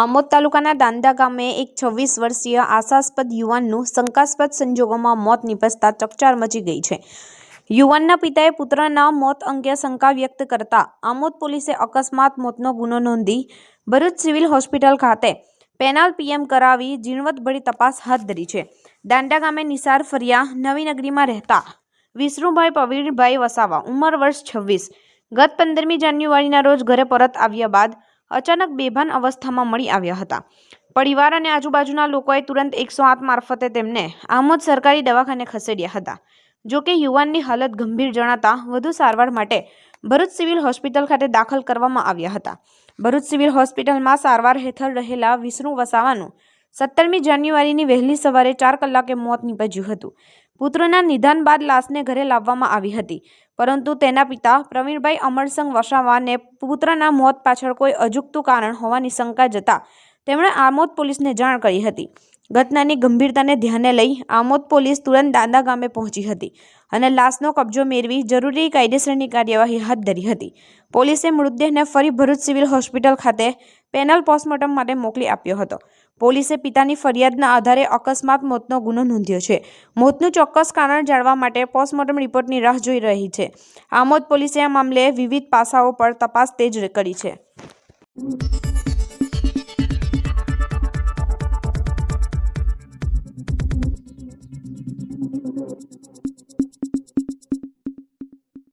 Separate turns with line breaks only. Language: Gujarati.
આમોદ તાલુકાના દાંદા ગામે એક છવ્વીસ વર્ષીય આશાસ્પદ યુવાનનું શંકાસ્પદ સંજોગોમાં મોત નિપજતા ચકચાર મચી ગઈ છે. યુવાનના પિતાએ પુત્રના મોત અંગે શંકા વ્યક્ત કરતા આમોદ પોલીસે અકસ્માત મોતનો ગુનો નોંધી ભરૂચ સિવિલ હોસ્પિટલ ખાતે પેનલ પીએમ કરાવી ઝીણવટભરી તપાસ હાથ ધરી છે. દાંડા ગામે નિસાર ફરિયા નવીનગરીમાં રહેતા વિષ્ણુભાઈ પવીરભાઈ વસાવા, ઉંમર વર્ષ છવ્વીસ. ગત પંદરમી જાન્યુઆરીના રોજ ઘરે પરત આવ્યા બાદ અચાનક બેભાન અવસ્થામાં મળી આવ્યા હતા. પરિવાર અને આજુબાજુના લોકોએ તુરંત એકસો આઠ મારફતે તેમને આમોદ સરકારી દવાખાને ખસેડ્યા હતા. જો કે યુવાનની હાલત ગંભીર જણાતા વધુ સારવાર માટે ભરૂચ સિવિલ હોસ્પિટલ ખાતે દાખલ કરવામાં આવ્યા હતા. ભરૂચ સિવિલ હોસ્પિટલમાં સારવાર હેઠળ રહેલા વિષ્ણુ વસાવાનું સત્તરમી જાન્યુઆરીની વહેલી સવારે ચાર કલાકે મોત નીપજ્યું હતું. પુત્રના નિધન બાદ લાશને ઘરે લાવવામાં આવી હતી. પરંતુ તેના પિતા પ્રવીણભાઈ અમરસંગ વસાવાને પુત્રના મોત પાછળ કોઈ અજુગતું કારણ હોવાની શંકા જતા તેમણે આમોદ પોલીસને જાણ કરી હતી. ઘટનાની ગંભીરતાને ધ્યાને લઈ આમોદ પોલીસ તુરંત દાંદા ગામે પહોંચી હતી અને લાશનો કબજો મેળવી જરૂરી કાયદેસરની કાર્યવાહી હાથ ધરી હતી. પોલીસે મૃતદેહને ફરી ભરૂચ સિવિલ હોસ્પિટલ ખાતે પેનલ પોસ્ટમોર્ટમ માટે મોકલી આપ્યો હતો. પોલીસે પિતાની ફરિયાદના આધારે અકસ્માત મોતનો ગુનો નોંધ્યો છે મોતનું ચોક્કસ કારણ જાણવા માટે પોસ્ટમોર્ટમ રિપોર્ટની રાહ જોઈ રહી છે આમોદ પોલીસે આ મામલે વિવિધ પાસાઓ પર તપાસ તેજ કરી છે Thank you.